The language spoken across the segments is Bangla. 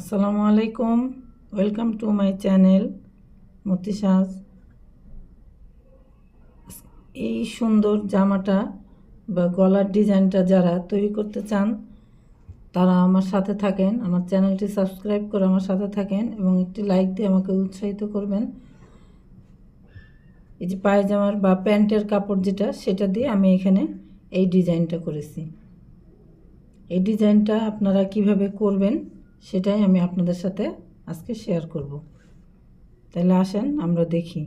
আসসালামু আলাইকুম। Welcome to my channel Motisaj. এই সুন্দর জামাটা বা গলার ডিজাইনটা যারা তৈরি করতে চান, তারা আমার সাথে থাকেন। আমার চ্যানেলটি সাবস্ক্রাইব করে আমার সাথে থাকেন এবং একটি লাইক দিয়ে আমাকে উৎসাহিত করবেন। এই যে পায়জামার বা প্যান্টের কাপড় যেটা, সেটা দিয়ে আমি এখানে এই ডিজাইনটা করেছি। এই ডিজাইনটা আপনারা কীভাবে করবেন সেটাই আমি আপনাদের সাথে আজকে শেয়ার করব। তাহলে আসেন আমরা দেখি।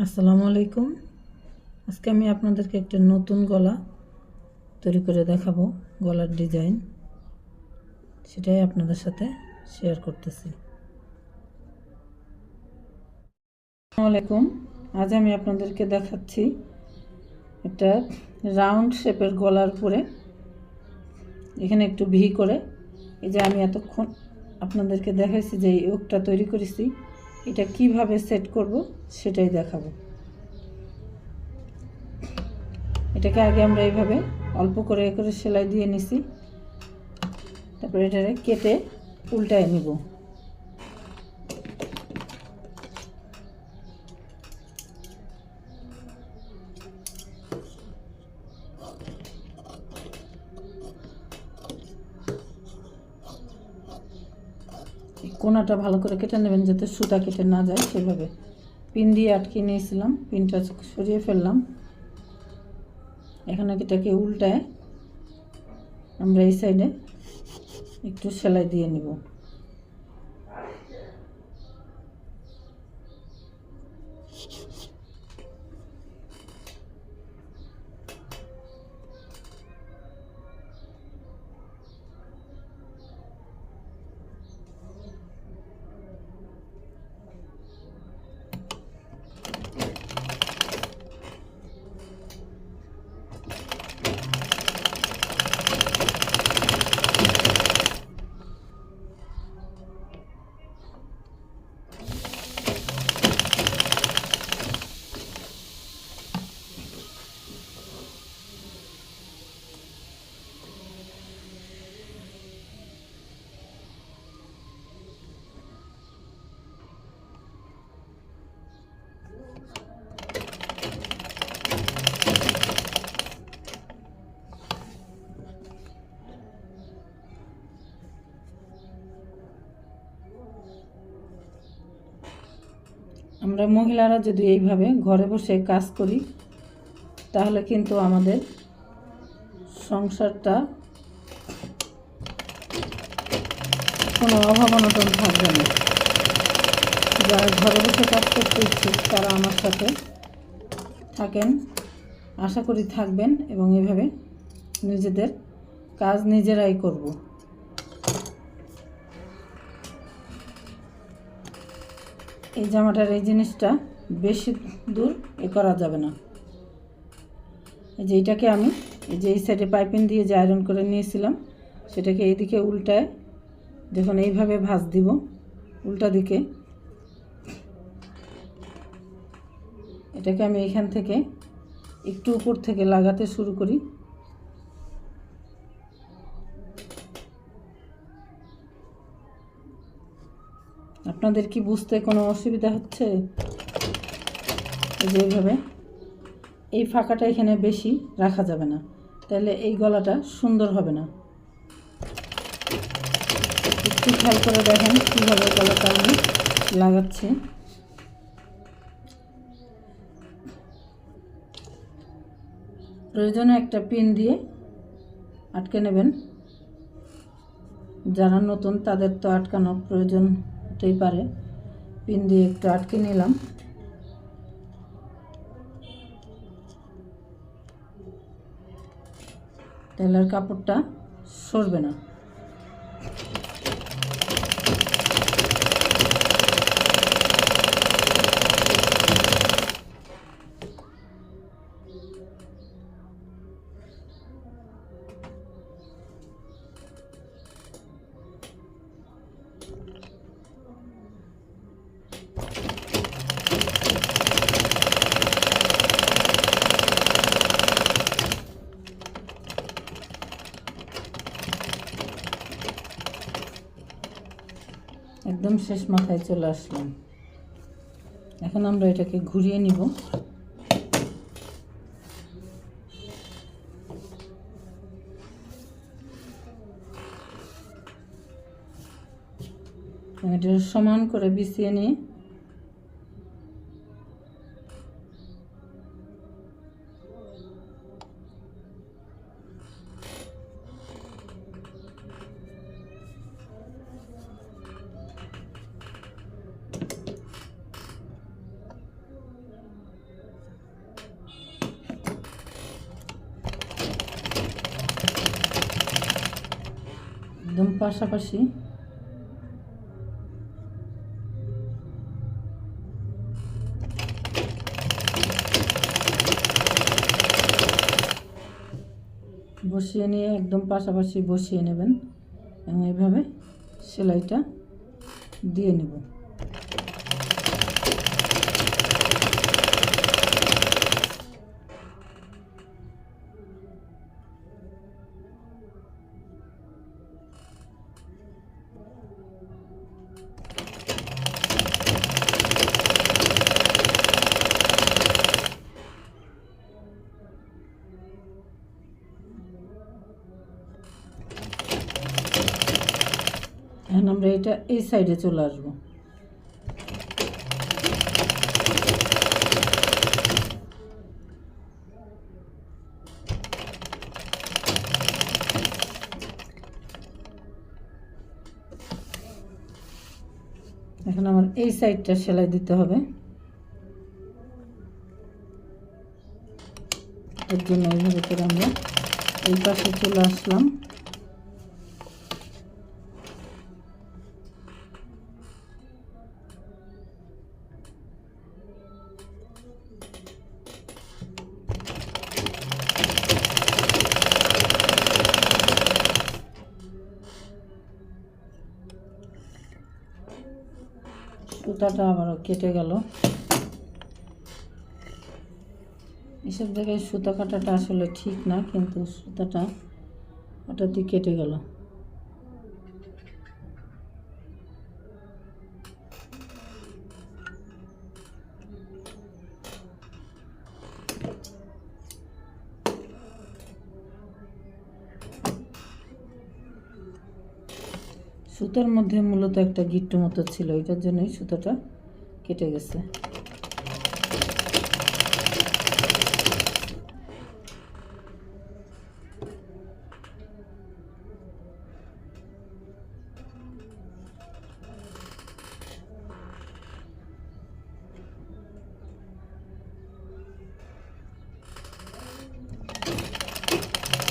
আসসালামু আলাইকুম। আজকে আমি আপনাদেরকে একটা নতুন গলা তৈরি করে দেখাবো, গলার ডিজাইন। সেটাই আপনাদের সাথে শেয়ার করতেছি। আসসালামু আলাইকুম। আজ আমি আপনাদেরকে দেখাচ্ছি একটা রাউন্ড শেপের গলার উপরে। এখানে একটু ভি করে। এই যে আমি এতক্ষণ আপনাদেরকে দেখাইছি যে এই ওকটা তৈরি করেছি। এটা কীভাবে সেট করব সেটাই দেখাবো। এটাকে আগে আমরা এইভাবে অল্প করে করে সেলাই দিয়ে নিছি। তারপরে এটাকে কেটে উল্টায় নিব এই কোনাটা ভালো করে কেটে নেবেন যাতে সুতা কেটে না যায় সেভাবে। পিন দিয়ে আটকে নিয়েছিলাম, পিনটা সরিয়ে ফেললাম। এখানে এটাকে উল্টায় আমরা এই সাইডে একটু সেলাই দিয়ে নিব। আমরা মহিলারা যদি এইভাবে ঘরে বসে কাজ করি, তাহলে কিন্তু আমাদের সংসারটা কোনো অভাব অনটন থাকবে না। যারা ঘরে বসে কাজ করতে ইচ্ছুক, তারা আমার সাথে থাকেন, আশা করি থাকবেন এবং এভাবে নিজেদের কাজ নিজেরাই করব। এই জামাটার এই জিনিসটা বেশি দূর এ করা যাবে না। এই যে এইটাকে আমি এই যে এই সাইডে পাইপিং দিয়ে যে আয়রন করে নিয়েছিলাম, সেটাকে এইদিকে উল্টায় যখন এইভাবে ভাঁজ দিব, উল্টা দিকে এটাকে আমি এখান থেকে একটু উপর থেকে লাগাতে শুরু করি। আপনাদের কি বুঝতে কোনো অসুবিধা হচ্ছে? এই যে এইভাবে। এই ফাঁকাটা এখানে বেশি রাখা যাবে না। তাহলে এই গলাটা সুন্দর হবে না। একটু খেয়াল করে দেখেন কীভাবে গলাটা আমি লাগাচ্ছি। প্রয়োজনে একটা পিন দিয়ে আটকে নেবেন। যারা নতুন তাদের তো আটকানো প্রয়োজন হতেই পারে। পিন দিয়ে একটু আটকে নিলাম। তেলের কাপড়টা সরবে না। একদম শেষ মাথায় চলে আসলাম। এখন আমরা এটাকে ঘুরিয়ে নিব। এটা সমান করে বিছিয়ে নিয়ে পাশাপাশি বসিয়ে নিয়ে একদম পাশাপাশি বসিয়ে নেবেন এবং এইভাবে সেলাইটা দিয়ে নেব। আমরা এটা এই সাইডে চলে আসব। এখন আমার এই সাইডটা সেলাই দিতে হবে। এর জন্য এইভাবে করে আমরা এই পাশে চলে আসলাম। সুতাটা আবারও কেটে গেল। এসব জায়গায় সুতা কাটাটা আসলে ঠিক না, কিন্তু সুতাটা হঠাৎই কেটে গেল। সুতার মধ্যে মূলত একটা গিট্টু মতো ছিল, এটার জন্যই সুতাটা কেটে গেছে।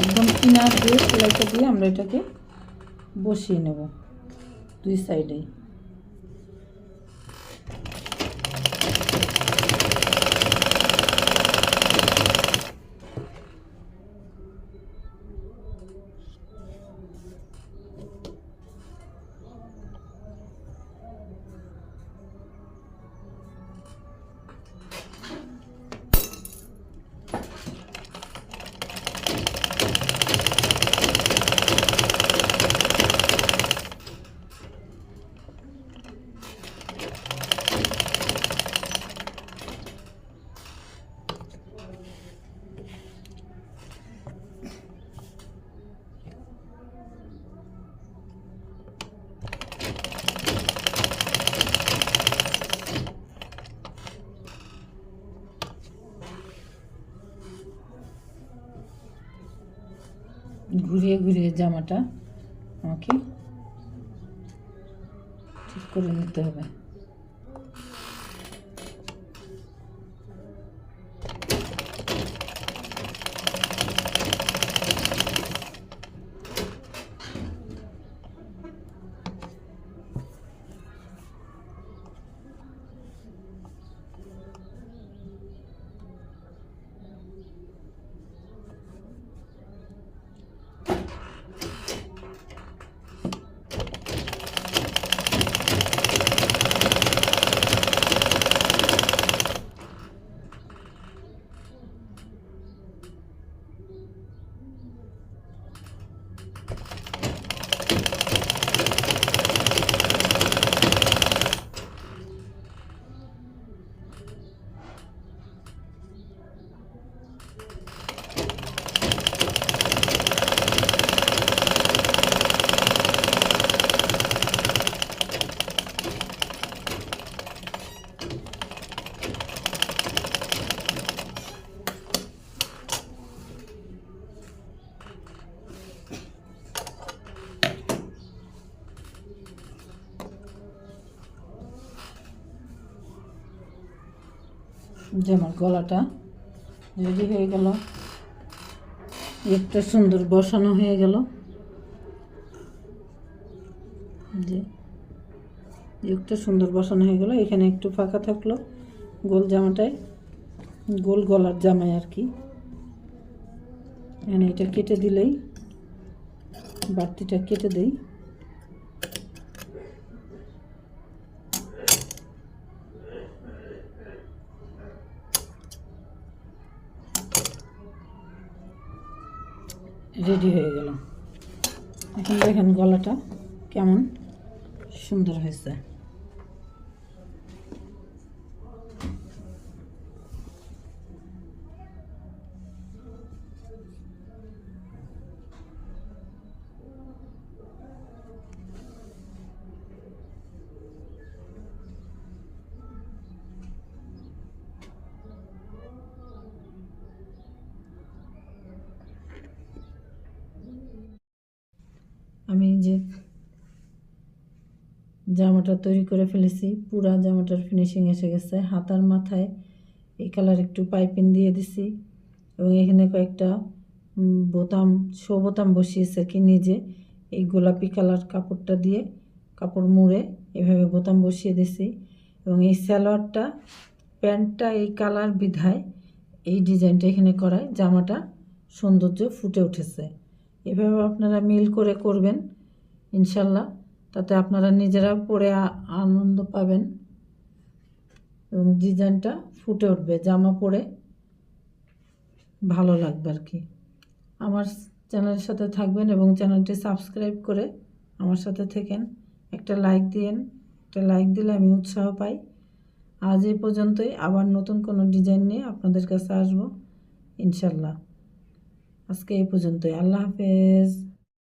একদম কিনার দিয়ে সেলাইটা দিয়ে আমরা এটাকে বসিয়ে নেব। দুই সাইডেই ঘুরিয়ে ঘুরিয়ে জামাটা আমাকে ঠিক করে নিতে হবে। যে আমার গলাটা, রেডি হয়ে গেল। একটা সুন্দর বসানো হয়ে গেল। যে, একটা সুন্দর বসানো হয়ে গেল। এখানে একটু ফাঁকা থাকল গোল জামাটায়। গোল গলার জামায় আর কি। এখানে এটা কেটে দিলেই বাড়তিটা কেটে দেই। রেডি হয়ে গেল। এখন দেখেন গলাটা কেমন সুন্দর হয়েছে আমি যে জামাটা তৈরি করে ফেলেছি। পুরা জামাটার ফিনিশিং এসে গেছে। হাতার মাথায় এই কালার একটু পাইপিং দিয়ে দিছি এবং এখানে কয়েকটা বোতাম শো বোতাম বসিয়েছে কি নিজে। এই গোলাপি কালার কাপড়টা দিয়ে কাপড় মুড়ে এভাবে বোতাম বসিয়ে দিছি এবং এই সালোয়ারটা, প্যান্টটা এই কালার বিধায় এই ডিজাইনটা এখানে করায় জামাটা সৌন্দর্য ফুটে উঠেছে। এভাবে আপনারা মিল করে করবেন। ইনশাল্লাহ। তাতে আপনারা নিজেরা পরে আনন্দ পাবেন। এবং ডিজাইনটা ফুটে উঠবে, জামা পরে ভালো লাগবে আর কি। আমার চ্যানেলের সাথে থাকবেন এবং চ্যানেলটি সাবস্ক্রাইব করে আমার সাথে থেকেন। একটা লাইক দিয়েন, একটা লাইক দিলে আমি উৎসাহ পাই। আজ এই পর্যন্তই, আবার নতুন কোনো ডিজাইন নিয়ে আপনাদের কাছে আসব, ইনশাল্লাহ। আজকে এই পর্যন্তই, আল্লাহ হাফেজ।